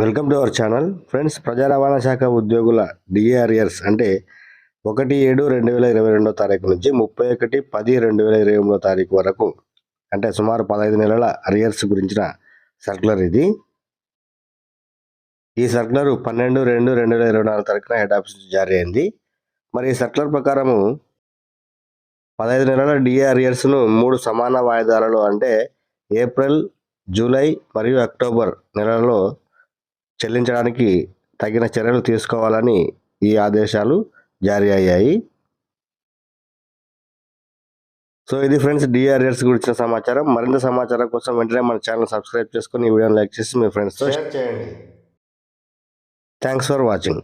Welcome to our channel. Friends ప్రజా రవాణా శాఖ ఉద్యోగుల డిఏఆర్ఎస్ అంటే ఒకటి ఏడు రెండు వేల ఇరవై రెండో తారీఖు నుంచి ముప్పై ఒకటి పది రెండు వేల ఇరవై మూడో తారీఖు వరకు అంటే సుమారు పదహైదు నెలల అరియర్స్ గురించిన సర్కులర్ ఇది. ఈ సర్కులర్ పన్నెండు రెండు రెండు వేల ఇరవై నాలుగు తారీఖున హెడ్ ఆఫీస్ జారీ అయింది. మరి ఈ సర్కులర్ ప్రకారము పదహైదు నెలల డిఏఆర్ఎస్ను మూడు సమాన వాయిదాలలో అంటే ఏప్రిల్ జూలై మరియు అక్టోబర్ నెలలలో చెల్లించడానికి తగిన చర్యలు తీసుకోవాలని ఈ ఆదేశాలు జారీ అయ్యాయి. సో ఇది ఫ్రెండ్స్ డిఆర్ఎస్ గురించిన సమాచారం. మరింత సమాచారం కోసం వెంటనే మన ఛానల్ సబ్స్క్రైబ్ చేసుకొని ఈ వీడియోని లైక్ చేసి మీ ఫ్రెండ్స్తో షేర్ చేయండి. Thanks for watching.